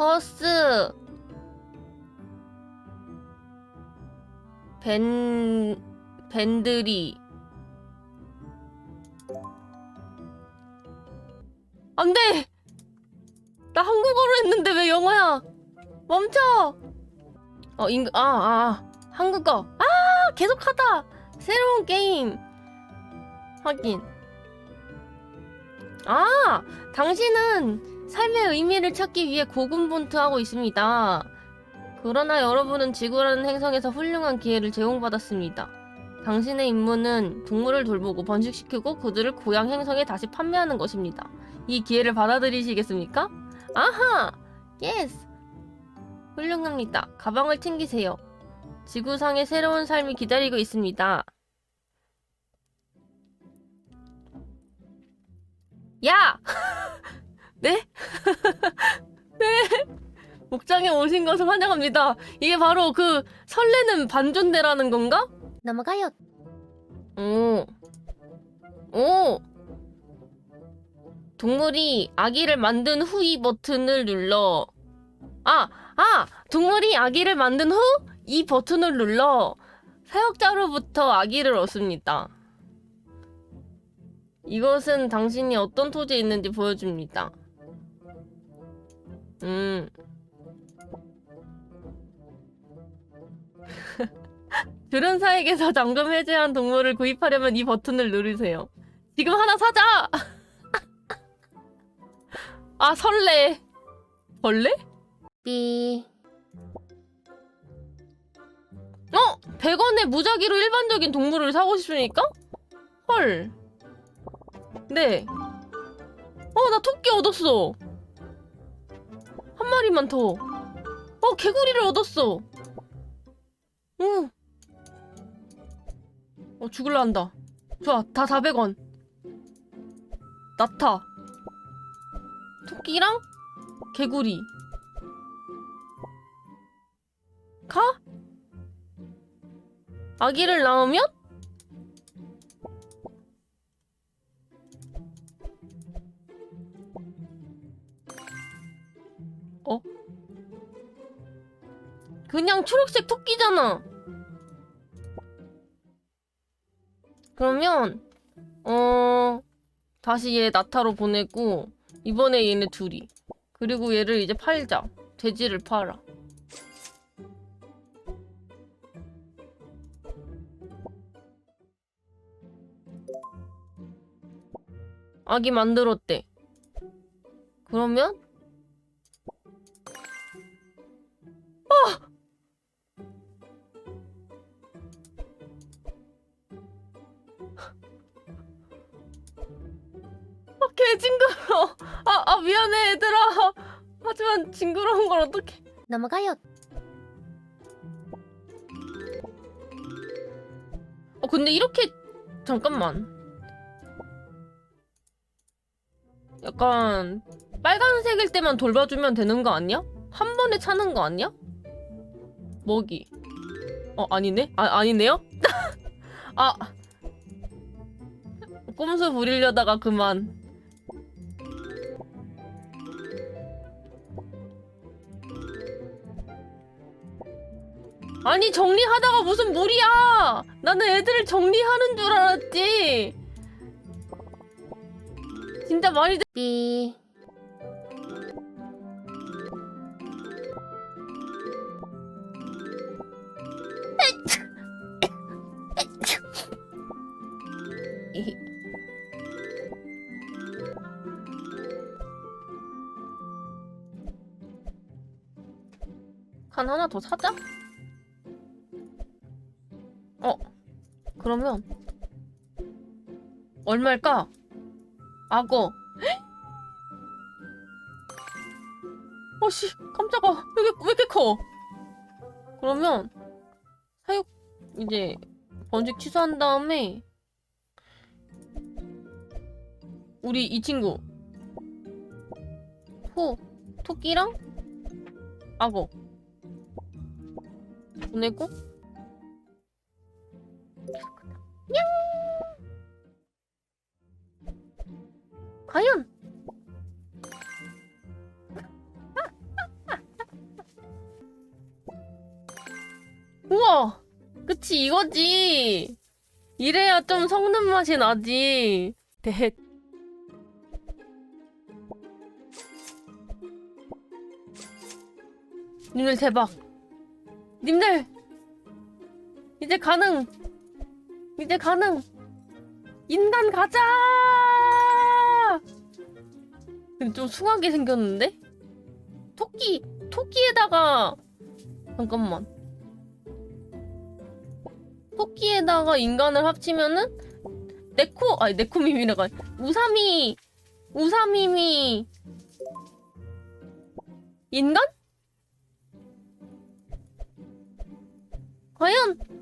허스. 벤 벤들이 안돼! 나 한국어로 했는데 왜 영어야? 멈춰! 어 잉, 아, 아, 아 한국어. 아 계속하다! 새로운 게임. 확인. 아 당신은 삶의 의미를 찾기 위해 고군분투하고 있습니다 그러나 여러분은 지구라는 행성에서 훌륭한 기회를 제공받았습니다 당신의 임무는 동물을 돌보고 번식시키고 그들을 고향 행성에 다시 판매하는 것입니다 이 기회를 받아들이시겠습니까? 아하! 예스! 훌륭합니다. 가방을 챙기세요. 지구상의 새로운 삶이 기다리고 있습니다. 야! 네? 네? 목장에 오신 것을 환영합니다. 이게 바로 그 설레는 반존대라는 건가? 넘어가요. 오. 오. 동물이 아기를 만든 후 이 버튼을 눌러. 아, 아! 동물이 아기를 만든 후 이 버튼을 눌러 사육자로부터 아기를 얻습니다. 이것은 당신이 어떤 토지에 있는지 보여줍니다. 음. 드론사에게서 잠금 해제한 동물을 구입하려면 이 버튼을 누르세요. 지금 하나 사자! 아, 설레. 벌레? 삐. 어! 100원에 무작위로 일반적인 동물을 사고 싶으니까? 헐. 네. 어, 나 토끼 얻었어. 한 마리만 더. 어, 개구리를 얻었어. 응. 어, 죽을라 한다. 좋아, 다 400원. 나타. 토끼랑 개구리. 가? 아기를 낳으면? 그냥 초록색 토끼잖아. 그러면 어 다시 얘 나타로 보내고 이번에 얘네 둘이 그리고 얘를 이제 팔자. 돼지를 팔아. 아기 만들었대. 그러면 징그러. 아, 아 미안해 얘들아. 하지만 징그러운 걸 어떻게? 넘어가요. 어 근데 이렇게 잠깐만. 약간 빨간색일 때만 돌봐주면 되는 거 아니야? 한 번에 차는 거 아니야? 먹이. 어 아니네? 아 아니네요? 아 꼼수 부리려다가 그만. 아니 정리하다가 무슨 무리야! 나는 애들을 정리하는 줄 알았지. 진짜 말이 돼. 삐. 칸 하나 더 사자. 어, 그러면 얼마일까? 악어. 어씨, 깜짝아. 왜, 이렇게- 왜 이렇게 커? 그러면 사육 이제 번식 취소한 다음에 우리 이 친구 호 토끼랑 악어 보내고 과연 우와 그치 이거지. 이래야 좀 섞는 맛이 나지. 대 님들 대박. 님들 이제 가능. 이제 가능! 인간 가자! 근데 좀 숭하게 생겼는데? 토끼, 토끼에다가, 잠깐만. 토끼에다가 인간을 합치면은, 네코, 아니, 네코미미라가, 우사미, 우사미미, 인간? 과연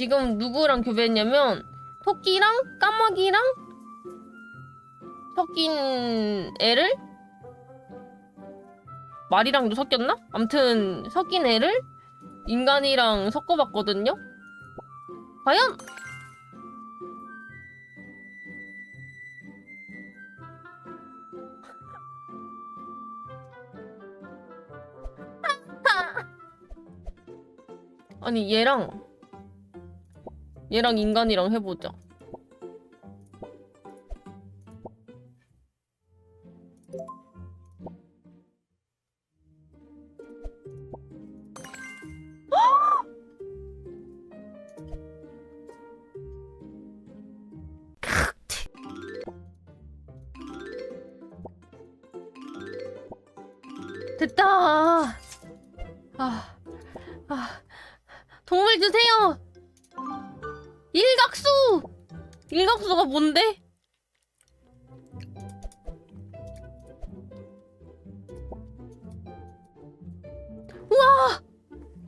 지금 누구랑 교배했냐면 토끼랑 까마귀랑 섞인 애를 말이랑도 섞였나? 암튼 섞인 애를 인간이랑 섞어봤거든요. 과연 아니 얘랑 얘랑 인간이랑 해보자. 됐다. 아, 아, 동물 주세요. 일각수! 일각수가 뭔데? 우와!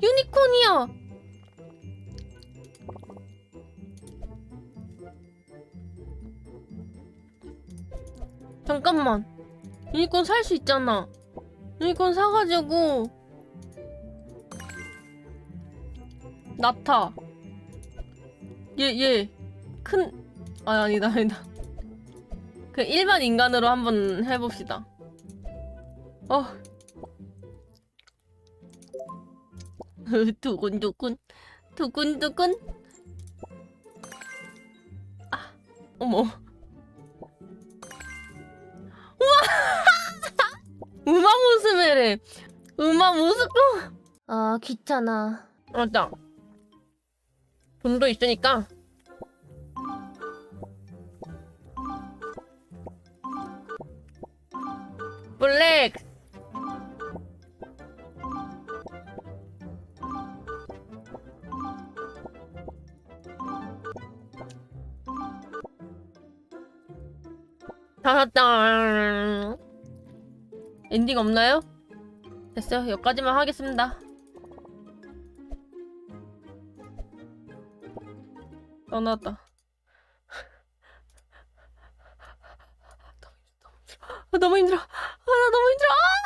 유니콘이야! 잠깐만. 유니콘 살 수 있잖아. 유니콘 사가지고 나타. 얘, 얘, 큰, 아, 아니다, 아니다. 그 일반 인간으로 한번 해봅시다. 어. 두근두근, 두근두근. 아, 어머. 우와! 우마무스메래. 우마무스코. 아, 귀찮아. 맞다. 돈도 있으니까. 블랙. 찾았다. 엔딩 없나요? 됐어요. 여기까지만 하겠습니다. 떠났다. 너무 힘들어. 너무 힘들어. 아, 너무 힘들어. 아, 나 너무 힘들어. 아!